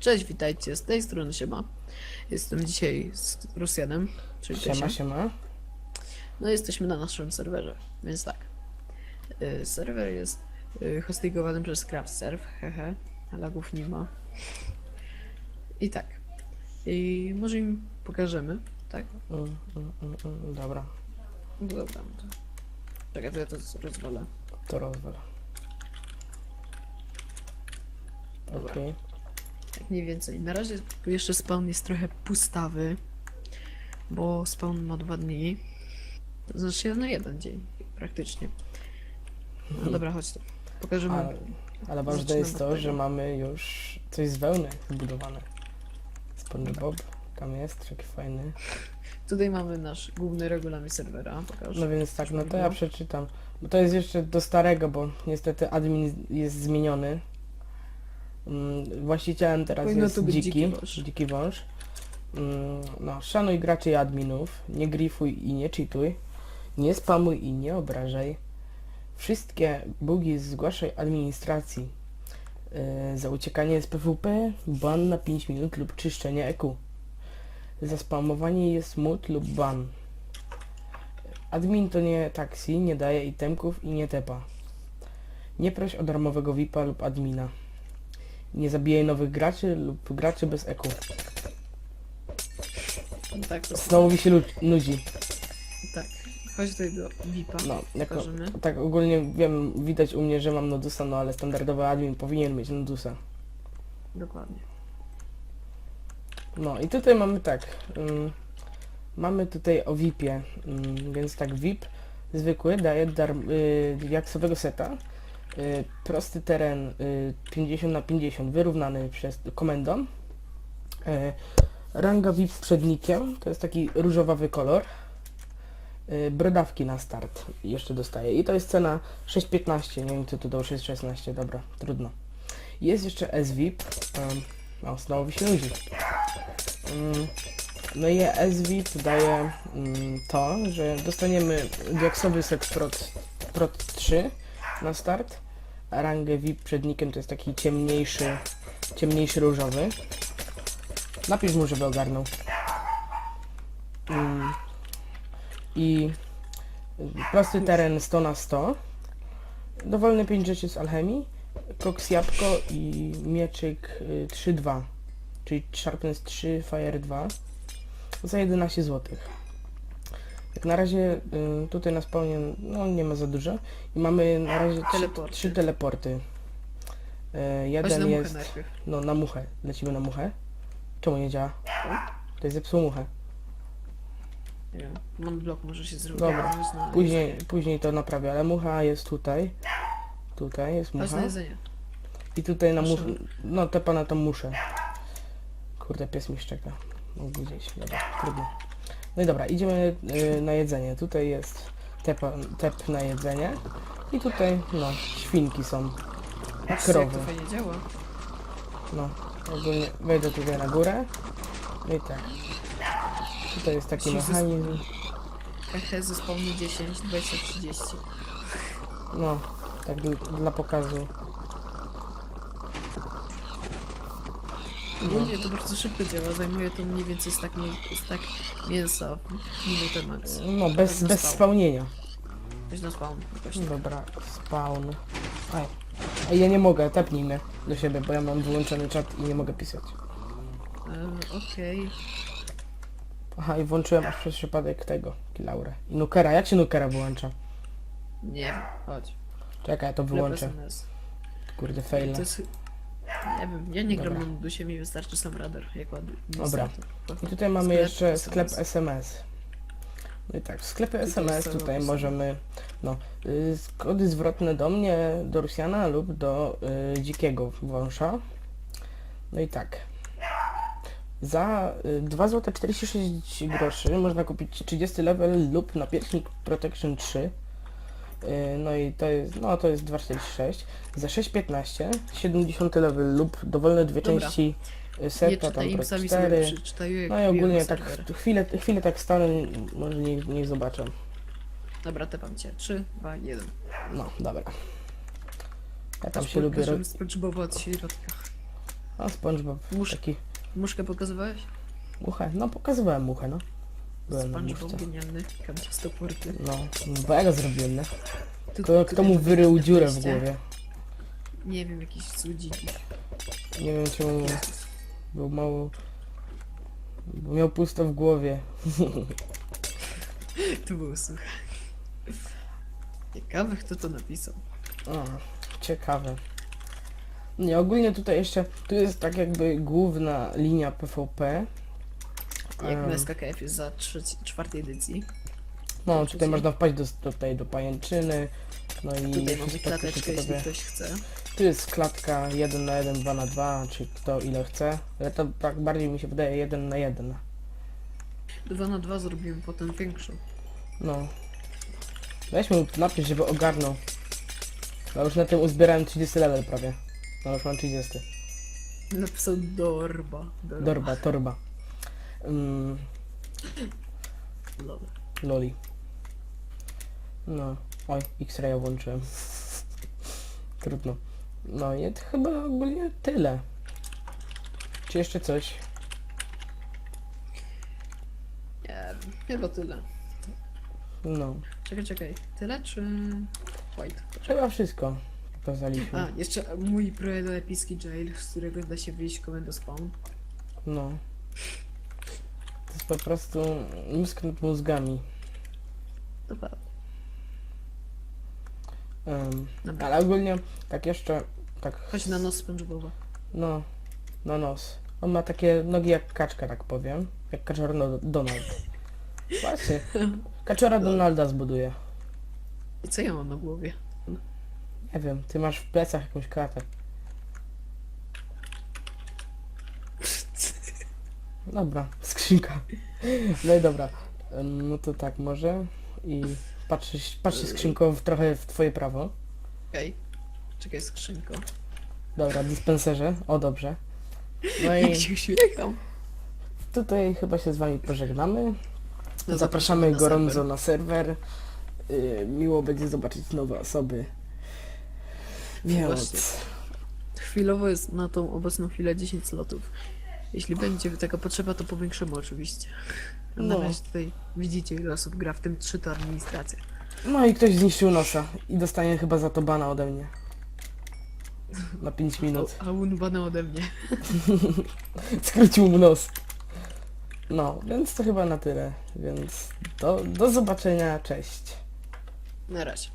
Cześć, witajcie, z tej strony siema. Jestem dzisiaj z Rosjanem, czyli Siema, Siema, siema. No jesteśmy na naszym serwerze, więc tak. Y, serwer jest y, hostingowany przez CraftServe, hehe, lagów nie ma. I tak. I może im pokażemy, tak? Mm, mm, mm, mm, dobra, No dobra, no to... Czekaj, to ja to rozwalę. to rozwal. Dobra. Okej. Mniej więcej. Na razie jeszcze spawn jest trochę pustawy, bo spawn ma dwa dni. To znaczy na jeden dzień, praktycznie. No dobra, chodź tu. Pokażemy. Ale, ale ważne Zaczynamy jest od to, tego. że mamy już coś z wełny zbudowane. SpongeBob, tam jest, taki fajny. Tutaj mamy nasz główny regulamin serwera. Pokaż. No więc tak, no to ja przeczytam. Bo to jest jeszcze do starego, bo niestety admin jest zmieniony. Mm, Właścicielem teraz Powinno jest tu być dziki, dziki wąż. dziki wąż. Mm, No, szanuj graczy i adminów, nie grifuj i nie cheatuj, nie spamuj i nie obrażaj. Wszystkie bugi zgłaszaj administracji. Yy, za uciekanie z PWP ban na 5 minut lub czyszczenie EQ. Za spamowanie jest mut lub ban. Admin to nie taksi, nie daje itemków i nie tepa. Nie proś o darmowego VIPa lub admina. Nie zabijaj nowych graczy lub graczy bez EQ. No tak, to Znowu mi się lu- nudzi. tak. Chodź tutaj do VIP-a. No, jako, Pokażemy. tak ogólnie wiem, widać u mnie, że mam nodusa, no ale standardowy admin powinien mieć nodusa. Dokładnie. No i tutaj mamy tak. ym, mamy tutaj o VIP-ie, ym, więc tak VIP zwykły daje dar, y, jaksowego seta. Y, prosty teren y, 50 na 50 wyrównany przez komendą. Y, ranga VIP przed nikiem, to jest taki różowawy kolor. Y, brodawki na start jeszcze dostaje. I to jest cena 6,15. Nie wiem co tu dał 6,16. Dobra, trudno. Jest jeszcze SVIP. Um, no, znowu się nudzi. Mm, No i SVIP daje mm, to, że dostaniemy diaksowy set prot, prot 3 na start, rangę VIP przed nikiem to jest taki ciemniejszy, ciemniejszy różowy. Napisz mu, żeby ogarnął. Mm, I prosty teren 100 na 100. Dowolne 5 rzeczy z alchemii. Koks jabłko i mieczyk y, 3-2 czyli Sharpness 3, Fire 2 za 11 zł. Jak na razie y, tutaj na spawnie no nie ma za dużo i mamy na razie trzy, Teleporty. trzy teleporty. Y, Chodź jeden na muchę jest najpierw. no na muchę, lecimy na muchę. Czemu nie działa? To jest zepsuł muchę. Nie wiem. Mam blok, może się zrobić. Dobra, Może znaleźć. Później, później to naprawię, ale mucha jest tutaj. Tutaj jest Chodź mucha. na jedzenie. I tutaj na muszę. No te pana tam muszę. Kurde, pies mi szczeka. Mógł gdzieś, dobra, trudno. No i dobra, idziemy y, na jedzenie. Tutaj jest tepa, tep na jedzenie. I tutaj, no, świnki są. Patrzcie, jak to Krowy. fajnie działa. No, ogólnie wejdę tutaj na górę. No i tak. Tutaj jest taki Jezus. mechanizm. KH zespawny 10, 20, 30. No, tak dl- dla pokazu. Ogólnie to bardzo szybko działa, zajmuje to mniej więcej tak, tak mięsa minutę max. No, bez, bez spełnienia. Weź na spawn, jakoś tak. Dobra, spawn. Aj. Ej, ja nie mogę, tepnij mnie do siebie, bo ja mam wyłączony czat i nie mogę pisać. E, Okej. Aha, i włączyłem aż przez przypadek tego, Kilaurę. I Nukera, jak się Nukera wyłącza? Nie chodź. Czekaj, ja to wyłączę. SMS. Kurde, fail. To jest... Nie wiem, ja nie gram Dobra. na mi wystarczy sam radar, jak ładnie. Dobra. I tutaj mamy Sklep jeszcze sklep SMS. No i tak, w sklepie SMS jest tutaj możemy, no, y, kody zwrotne do mnie, do Rusjana lub do y, dzikiego wąsza. No i tak. Za y, 2 zł 46 groszy można kupić 30 level lub napiecznik Protection 3. Y, No i to jest, no to jest 2,46. Za 6,15 70 level lub dowolne dwie Dobra. części y, seta, tam Pro sami sobie 4. przeczytają, jak No i ogólnie tak chwilę, chwilę tak stanę, może nie, nie zobaczę. Dobra, tepam cię. 3, 2, 1. No, dobra. Ja tam się lubię robić. SpongeBoba od środka. A SpongeBob Musz- taki Muszkę pokazywałeś? muchę. No pokazywałem muchę, no. SpongeBob muszce. genialny. Kanciasto porty. No, bo ja go zrobiłem, nie? Kto, kto mu wyrył dziurę w głowie? Nie wiem, jakiś cudziki. Nie wiem czemu był mało... Bo miał pusto w głowie. Tu było słuchaj. Ciekawe, kto to napisał. O, ciekawe. Nie, ogólnie tutaj jeszcze, tu jest tak jakby główna linia PvP. Jak Em, na SKKF jest za trzeci, czwartej edycji. No, tutaj można wpaść do, tutaj do pajęczyny. No i Tutaj mamy klateczkę, jeśli ktoś chce. Tu jest klatka 1 na 1, 2 na 2, czy kto ile chce. Ale to tak bardziej mi się wydaje 1 na 1. 2 na 2 zrobimy potem większą. No. Weźmy napisz, żeby ogarnął. Ja już na tym uzbierałem 30 level prawie. No już mam 30. Napisał Dorba. Dorba, torba. Mm, Lol. loli. No. Oj, X-raya włączyłem. Trudno. No i to chyba ogólnie tyle. Czy jeszcze coś? Nie chyba tyle. No. Czekaj, czekaj. Tyle czy... White? Chyba wszystko pokazaliśmy. A, jeszcze mój projekt epicki jail, z którego da się wyjść komendę spawn. No. To jest po prostu mózg nad mózgami. Prawda. Em, Dobra. ale ogólnie tak jeszcze, tak, Chodź na nos SpongeBoba. no, na nos. On ma takie nogi jak kaczka, tak powiem. Jak kaczor no, Donald. Właśnie. Kaczora Donalda zbuduje. I co ja mam na głowie? Nie wiem, ty masz w plecach jakąś kratę. Dobra, skrzynka. No i dobra. No to tak może. I patrzysz, patrzę skrzynką w, trochę w twoje prawo. Okej. Czekaj, skrzynko. Dobra, dispenserze. O, dobrze. No Jak i się uśmiecham. tutaj chyba się z wami pożegnamy. No, Zapraszamy na gorąco serwer. na serwer. Y, miło będzie zobaczyć nowe osoby. Więc... Właśnie. Chwilowo jest na tą obecną chwilę 10 slotów. Jeśli będzie taka potrzeba, to powiększymy oczywiście. A na No. razie tutaj widzicie ile osób gra, w tym 3 to administracja. No i ktoś zniszczył nosa i dostanie chyba za to bana ode mnie. Na 5 minut. A unbane ode mnie. Skrócił mu nos. No, więc to chyba na tyle. Więc do, do zobaczenia, cześć. Na razie.